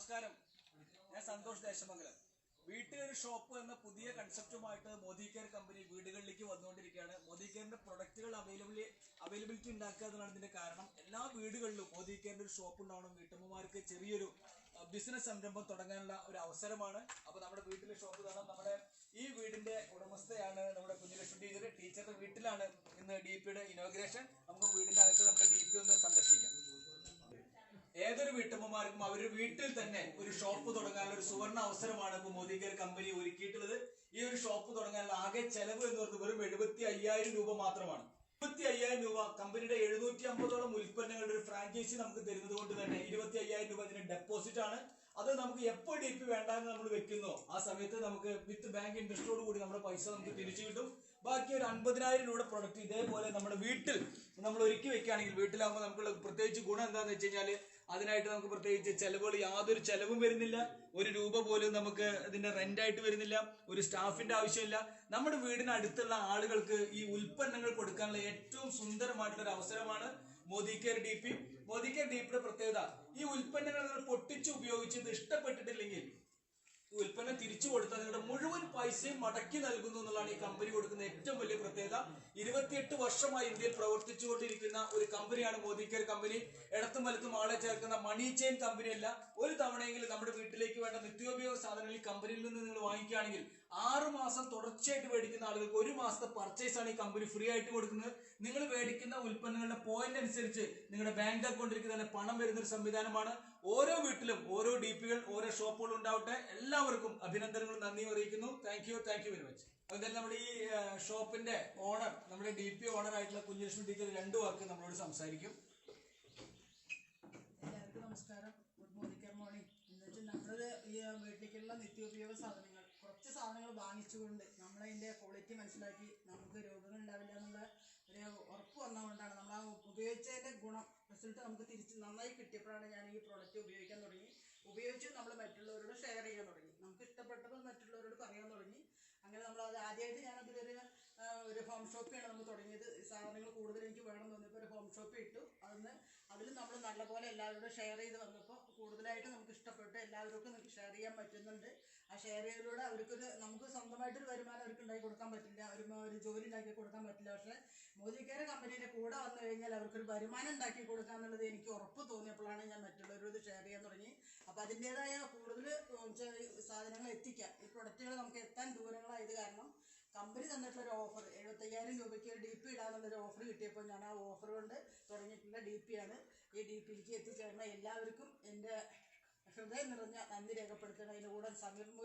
നമസ്കാരം. ഞാൻ സന്തോഷ് ദേശമംഗലം. വീട്ടിലൊരു ഷോപ്പ് എന്ന പുതിയ കൺസെപ്റ്റുമായിട്ട് മോദി കെയർ കമ്പനി വീടുകളിലേക്ക് വന്നുകൊണ്ടിരിക്കുകയാണ്. മോദി കെയറിന്റെ പ്രൊഡക്റ്റുകൾ അവൈലബിളി അവൈലബിലിറ്റി ഉണ്ടാക്കുക എന്നതാണ് കാരണം. എല്ലാ വീടുകളിലും മോദി കെയറിന്റെ ഒരു ഷോപ്പ് ഉണ്ടാവണം. വീട്ടമ്മമാർക്ക് ചെറിയൊരു ബിസിനസ് സംരംഭം തുടങ്ങാനുള്ള ഒരു അവസരമാണ്. അപ്പൊ നമ്മുടെ വീട്ടിലെ ഷോപ്പ് കാണാം നമ്മുടെ ഈ വീടിന്റെ ഉടമസ്ഥയാണ് നമ്മുടെ കുഞ്ഞുലക്ഷ്മി ടീച്ചർ. ടീച്ചറുടെ വീട്ടിലാണ് ഇന്ന് ഡി പിയുടെ ഇനോഗ്രേഷൻ നമുക്ക് വീടിന്റെ അകത്ത് നമ്മുടെ ഡി പി ഒന്ന് സന്ദർശിക്കാം. ഏതൊരു വീട്ടമ്മമാർക്കും അവരുടെ വീട്ടിൽ തന്നെ ഒരു ഷോപ്പ് തുടങ്ങാനുള്ള ഒരു സുവർണ അവസരമാണ് ഇപ്പൊ മോദി കെയർ കമ്പനി ഒരുക്കിയിട്ടുള്ളത്. ഈ ഒരു ഷോപ്പ് തുടങ്ങാനുള്ള ആകെ ചെലവ് എന്ന് പറയുന്നത് വെറും എഴുപത്തി അയ്യായിരം രൂപ മാത്രമാണ്. ഇരുപത്തി അയ്യായിരം രൂപ കമ്പനിയുടെ എഴുന്നൂറ്റി അമ്പതോളം ഉൽപ്പന്നങ്ങളുടെ ഒരു ഫ്രാഞ്ചൈസി നമുക്ക് തരുന്നത് കൊണ്ട് തന്നെ ഇരുപത്തി അയ്യായിരം രൂപ അതിന് ഡെപ്പോസിറ്റ് ആണ്. അത് നമുക്ക് എപ്പോൾ ഡി പി വേണ്ടാന്ന് നമ്മൾ വെക്കുന്നോ ആ സമയത്ത് നമുക്ക് വിത്ത് ബാങ്ക് ഇൻട്രസ്റ്റോട് കൂടി നമ്മുടെ പൈസ നമുക്ക് തിരിച്ചു കിട്ടും. ബാക്കി ഒരു അൻപതിനായിരം രൂപയുടെ പ്രൊഡക്റ്റ് ഇതേപോലെ നമ്മുടെ വീട്ടിൽ നമ്മൾ ഒരുക്കി വെക്കുകയാണെങ്കിൽ വീട്ടിലാകുമ്പോൾ നമുക്കുള്ള പ്രത്യേകിച്ച് ഗുണം എന്താണെന്ന് വെച്ച് കഴിഞ്ഞാൽ അതിനായിട്ട് നമുക്ക് പ്രത്യേകിച്ച് ചെലവുകൾ യാതൊരു ചെലവും വരുന്നില്ല. ഒരു രൂപ പോലും നമുക്ക് ഇതിന്റെ റെന്റ് ആയിട്ട് വരുന്നില്ല. ഒരു സ്റ്റാഫിന്റെ ആവശ്യമില്ല. നമ്മുടെ വീടിന് അടുത്തുള്ള ആളുകൾക്ക് ഈ ഉൽപ്പന്നങ്ങൾ കൊടുക്കാനുള്ള ഏറ്റവും സുന്ദരമായിട്ടുള്ള ഒരു അവസരമാണ് Modi care D P. Modi care D പിയുടെ പ്രത്യേകത ഈ ഉൽപ്പന്നങ്ങൾ നിങ്ങൾ പൊട്ടിച്ച് ഉപയോഗിച്ച് ഇത് ഇഷ്ടപ്പെട്ടിട്ടില്ലെങ്കിൽ തിരിച്ചു കൊടുത്താൽ നിങ്ങളുടെ മുഴുവൻ പൈസയും മടക്കി നൽകുന്നു എന്നുള്ളതാണ് ഈ കമ്പനി കൊടുക്കുന്ന ഏറ്റവും വലിയ പ്രത്യേകത. ഇരുപത്തിയെട്ട് വർഷമായി ഇന്ത്യയിൽ പ്രവർത്തിച്ചുകൊണ്ടിരിക്കുന്ന ഒരു കമ്പനിയാണ് മോദി കെയർ കമ്പനി ഇടത്തും വലത്തും ആളെ ചേർക്കുന്ന മണി ചെയിൻ കമ്പനിയല്ല ഒരു തവണയെങ്കിലും നമ്മുടെ വീട്ടിലേക്ക് വേണ്ട നിത്യോപയോഗ സാധനങ്ങൾ ഈ കമ്പനിയിൽ നിന്ന് നിങ്ങൾ വാങ്ങിക്കുകയാണെങ്കിൽ ആറ് മാസം തുടർച്ചയായിട്ട് മേടിക്കുന്ന ആളുകൾക്ക് ഒരു മാസത്തെ പർച്ചേസ് ആണ് ഈ കമ്പനി ഫ്രീ ആയിട്ട് കൊടുക്കുന്നത്. നിങ്ങൾ മേടിക്കുന്ന ഉൽപ്പന്നങ്ങളുടെ പോയിന്റ് അനുസരിച്ച് നിങ്ങളുടെ ബാങ്ക് അക്കൗണ്ടിലേക്ക് തന്നെ പണം വരുന്ന ഒരു സംവിധാനമാണ്. ഓരോ വീട്ടിലും ഓരോ ഡി പികൾ ഓരോ ഷോപ്പുകൾ ഉണ്ടാവട്ടെ. എല്ലാവർക്കും അഭിനന്ദനങ്ങളും നന്ദിയും അറിയിക്കുന്നു. Thank you thank you very much അതുപോലെ നമ്മുടെ ഈ ഷോപ്പിന്റെ ഓണർ നമ്മുടെ ഡി പി ഓണർ ആയിട്ടുള്ള കുഞ്ഞലക്ഷ്മി ടീച്ചർ രണ്ടു വാക്ക് നമ്മളോട് സംസാരിക്കും. എല്ലാവർക്കും നമസ്കാരം. ഗുഡ് മോർണിംഗ് മോർണിംഗ് എന്ന് വെച്ചാൽ നമ്മളത് ഈ വീട്ടിലേക്കുള്ള നിത്യോപയോഗ സാധനങ്ങൾ വാങ്ങിച്ചുകൊണ്ട് നമ്മളതിന്റെ ക്വാളിറ്റി മനസ്സിലാക്കി നമുക്ക് രോഗങ്ങൾ ഉണ്ടാവില്ല എന്നുള്ള ഒരു ഉറപ്പ് വന്നതുകൊണ്ടാണ് നമ്മൾ ആ ഉപയോഗിച്ചതിന്റെ ഗുണം റിസൾട്ട് നമുക്ക് തിരിച്ച് നന്നായി കിട്ടിയപ്പോഴാണ് ഞാൻ ഈ പ്രോഡക്റ്റ് ഉപയോഗിക്കാൻ തുടങ്ങി. ഉപയോഗിച്ച് നമ്മൾ മറ്റുള്ളവരോട് ഷെയർ ചെയ്യാൻ തുടങ്ങി. നമുക്ക് ഇഷ്ടപ്പെട്ടത് മറ്റുള്ളവരോട് പറയാൻ തുടങ്ങി. അങ്ങനെ നമ്മൾ അത് ആദ്യമായിട്ട് ഞാൻ അതിലൊരു ഒരു ഹോം ഷോപ്പിയാണ് നമ്മൾ തുടങ്ങിയത്. സാധനങ്ങൾ കൂടുതൽ എനിക്ക് വേണം എന്ന് തോന്നിയപ്പോൾ ഒരു ഹോം ഷോപ്പ് ഇട്ടു. അതിന് അതിൽ നമ്മൾ നല്ലപോലെ എല്ലാവരോടും ഷെയർ ചെയ്ത് വന്നപ്പോൾ കൂടുതലായിട്ട് നമുക്ക് ഇഷ്ടപ്പെട്ടു എല്ലാവർക്കും ഷെയർ ചെയ്യാൻ പറ്റുന്നുണ്ട്. ആ ഷെയർ ചെയ്തതിലൂടെ അവർക്കൊരു നമുക്ക് സ്വന്തമായിട്ടൊരു വരുമാനം അവർക്ക് ഉണ്ടാക്കി കൊടുക്കാൻ പറ്റില്ല. ഒരു ഒരു ജോലി ഉണ്ടാക്കി കൊടുക്കാൻ പറ്റില്ല. പക്ഷേ മോദിക്കാരെ കമ്പനിയുടെ കൂടെ വന്നു കഴിഞ്ഞാൽ അവർക്കൊരു വരുമാനം ഉണ്ടാക്കി കൊടുക്കുക എന്നുള്ളത് എനിക്ക് ഉറപ്പ് തോന്നിയപ്പോഴാണ് ഞാൻ മറ്റുള്ളവരോട് ഷെയർ ചെയ്യാൻ തുടങ്ങി. അപ്പോൾ അതിന്റെതായ കൂടുതൽ സാധനങ്ങൾ എത്തിക്കാം. ഈ പ്രൊഡക്റ്റുകൾ നമുക്ക് എത്താൻ ദൂരങ്ങളായത് കാരണം കമ്പനി തന്നിട്ടുള്ള ഒരു ഓഫർ എഴുപത്തയ്യായിരം രൂപയ്ക്ക് ഡി പി ഇടാന്നുള്ളൊരു ഓഫർ കിട്ടിയപ്പോൾ ഞാൻ ആ ഓഫർ കൊണ്ട് തുടങ്ങിയിട്ടുള്ള ഡി പി ആണ്. ഈ ഡി പിയിലേക്ക് എത്തിച്ചേർന്ന എല്ലാവർക്കും എന്റെ ഹൃദയം നിറഞ്ഞ നന്ദി രേഖപ്പെടുത്തണം അതിന്റെ കൂടെ സമീർ